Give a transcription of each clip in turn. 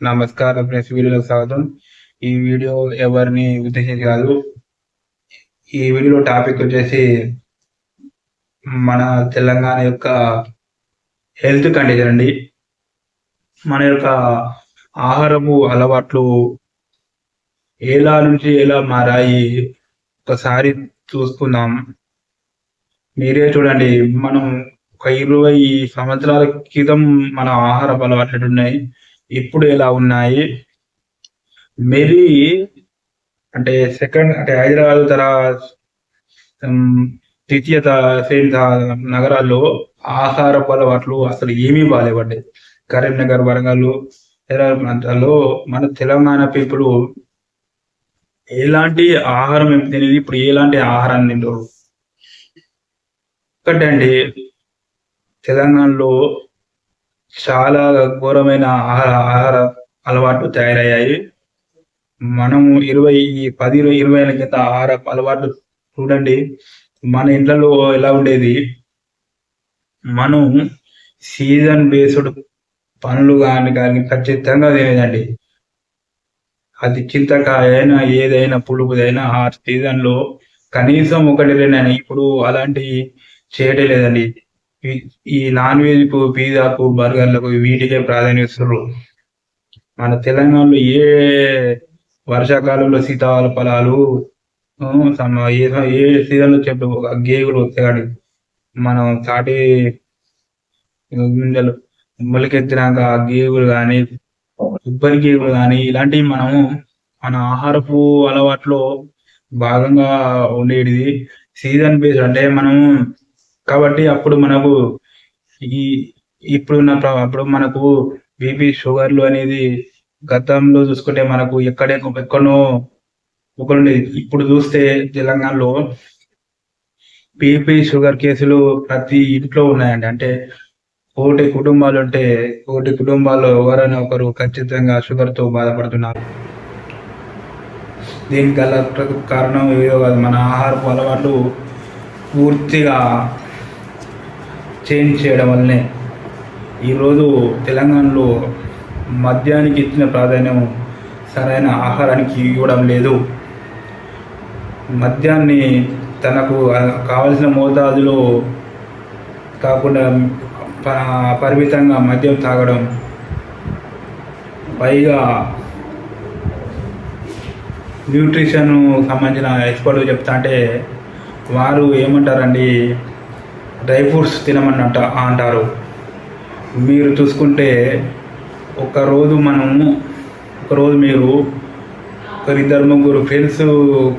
నమస్కారం ఫ్రెండ్స్ వీడియోలోకి స్వాగతం. ఈ వీడియో ఎవరిని ఉద్దేశించి కాదు ఈ వీడియోలో టాపిక్ వచ్చేసి మన తెలంగాణ యొక్క హెల్త్ కండిషన్ అండి. మన యొక్క ఆహారము అలవాట్లు ఎలా నుంచి ఎలా మారాయి ఒకసారి చూసుకుందాం. మీరే చూడండి మనం ఒక ఇరవై సంవత్సరాల క్రితం మన ఆహారపు అలవాట్లు ఉన్నాయి ఇప్పుడు ఎలా ఉన్నాయి? మెరీ అంటే సెకండ్ అంటే హైదరాబాద్ తర ఉమ్, ద్వితీయ నగరాల్లో ఆహారపు అలవాట్లు అసలు ఏమీ బాగాలేవండి కరీంనగర్ వరంగల్ హైదరాబాద్ ప్రాంతాల్లో మన తెలంగాణ పీపుల్ ఎలాంటి ఆహారం ఏమి తినేది? ఇప్పుడు ఎలాంటి ఆహారాన్ని తింటారు? ఒకటండి తెలంగాణలో చాలా ఘోరమైన ఆహార ఆహార అలవాట్లు తయారయ్యాయి. మనము ఇరవై పది ఇరవై ఏళ్ళ కింద ఆహార అలవాట్లు చూడండి. మన ఇంట్లో ఎలా ఉండేది? మనం సీజన్ బేస్డ్ పనులు కానీ కానీ ఖచ్చితంగా తినేదండి. అది చింతకాయ అయినా ఏదైనా పులుపుదైనా ఆ సీజన్లో కనీసం ఒకటి రెండైనా. ఇప్పుడు అలాంటి చేయటం లేదండి. ఈ- నాన్ వెజ్కు పిజ్జాకు బర్గర్లకు వీటికే ప్రాధాన్యత ఇస్తున్నారు మన తెలంగాణలో ఏ వర్షాకాలంలో సీతాఫల ఫలాలు ఏ ఏ సీజన్లో చెప్పు గేగులు వస్తాయి మనం తాటి గింజలు మొలకెత్తినాక గేగులు కానీ కొబ్బరి గేగులు కానీ ఇలాంటివి మనము మన ఆహారపు అలవాట్లో భాగంగా ఉండేది సీజన్ బేస్డ్ అంటే మనము కాబట్టి అప్పుడు మనకు ఈ ఇప్పుడున్న అప్పుడు మనకు బీపీ షుగర్లు అనేది గతంలో చూసుకుంటే మనకు ఎక్కడే ఎక్కడో ఒకరుండేది ఇప్పుడు చూస్తే తెలంగాణలో బీపీ షుగర్ కేసులు ప్రతి ఇంట్లో ఉన్నాయండి. అంటే కోటి కుటుంబాలు ఉంటే కోటి కుటుంబాల్లో ఎవరైనా ఒకరు ఖచ్చితంగా షుగర్తో బాధపడుతున్నారు. దీనికి గల కారణం ఏదో కాదు. మన ఆహారపు అలవాట్లు పూర్తిగా చేంజ్ చేయడం వల్లనే ఈరోజు తెలంగాణలో మద్యానికి ఇచ్చిన ప్రాధాన్యం సరైన ఆహారానికి ఇవ్వడం లేదు. మద్యాన్ని తనకు కావలసిన మోతాదులో కాకుండా ప- పరిమితంగా మద్యం తాగడం పైగా న్యూట్రిషన్ సంబంధించిన ఎక్స్పర్ట్ చెప్తా అంటే వారు ఏమంటారండి? డ్రై ఫ్రూట్స్ తినమన్నట్ట అంటారు. మీరు చూసుకుంటే ఒక రోజు మనము ఒక రోజు మీరు ఒకరిద్దరు ముగ్గురు ఫ్రెండ్స్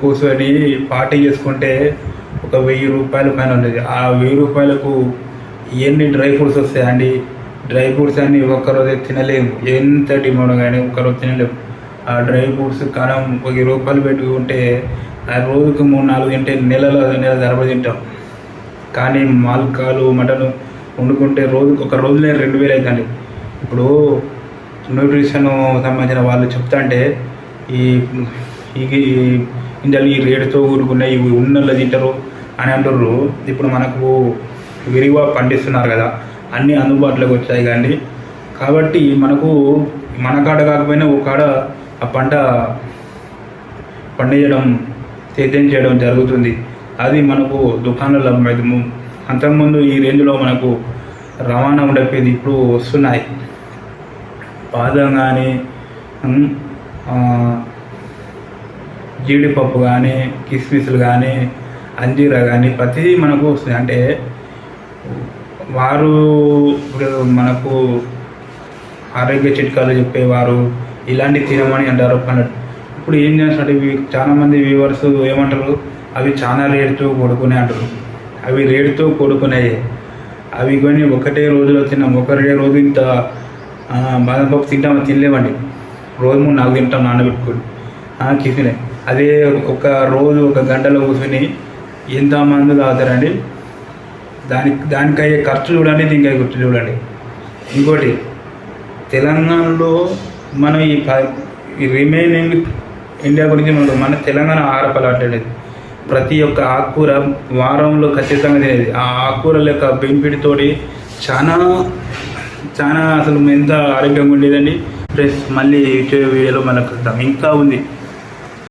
కూర్చొని పార్టీ చేసుకుంటే ఒక వెయ్యి రూపాయల పైన ఉండేది. ఆ వెయ్యి రూపాయలకు ఎన్ని డ్రై ఫ్రూట్స్ వస్తాయండి? డ్రై ఫ్రూట్స్ అన్ని ఒక్కరోజే తినలేము. ఎంత డిమాండ్ కానీ ఒక్కరోజు తినలేము. ఆ డ్రై ఫ్రూట్స్ కాలం ఒక రూపాయలు పెట్టుకుంటే ఆ రోజుకు మూడు నాలుగు తింటే నెలలో నెల ధరప తింటాం. కానీ మాల్కాలు మటన్ వండుకుంటే రోజు ఒక రోజులే రెండు వేలు అవుతుంది. ఇప్పుడు న్యూట్రిషన్ సంబంధించిన వాళ్ళు చెప్తా అంటే ఈ ఈ గింజలు ఈ రేటుతో కూడుకున్నాయి ఇవి ఉన్నల్లో తింటారు అని అంటారు ఇప్పుడు మనకు విరిగా పండిస్తున్నారు కదా అన్నీ అందుబాటులోకి వచ్చాయి కానీ కాబట్టి మనకు మన కాడ కాకపోయినా ఒక కాడ ఆ పంట పండించడం సేద్యం చేయడం జరుగుతుంది. అది మనకు దుకాణంలో అమ్మేది అంతకుముందు ఈ రేంజ్లో మనకు రవాణా ఉండేది ఇప్పుడు వస్తున్నాయి. బాదం కానీ జీడిపప్పు కానీ కిస్మిస్లు కానీ అంజీరా కానీ ప్రతిదీ మనకు వస్తుంది అంటే వారు ఇప్పుడు మనకు ఆరోగ్య చిట్కాలు చెప్పేవారు ఇలాంటి తినమని అంటారు. ఇప్పుడు ఏం చేస్తున్నట్టు చాలామంది వ్యూవర్స్ ఏమంటారు? అవి చాలా రేటుతో కొడుకునే అంటారు. అవి రేటుతో కొడుకునేవి అవి కొని ఒకటే రోజులో తిన్నాం ఒకటే రోజు ఇంత ఆ, బాదం పప్పు తింటాం తినలేమండి. రోజు మూడు నాలుగు తింటాం నానబెట్టుకొని. కిఫినే అదే ఒక రోజు ఒక గంటలో కూర్చొని ఎంతమంది తాగుతారండి? దాని దానికి అయ్యే ఖర్చు చూడండి దీనికి అయ్యే ఖర్చు చూడండి. ఇంకోటి తెలంగాణలో మనం ఈ రిమైనింగ్ ఇండియా గురించి మనం మన తెలంగాణ ఆహార అలవాటు ప్రతి ఒక్క ఆకుకూర వారంలో ఖచ్చితంగా తినేది. ఆ ఆకుకూరల యొక్క బెనిఫిట్తోటి చాలా చాలా అసలు ఎంత ఆరోగ్యంగా ఉండేదండి. ప్లస్ మళ్ళీ వచ్చే వీడియోలో మనకు ఇంకా ఉంది.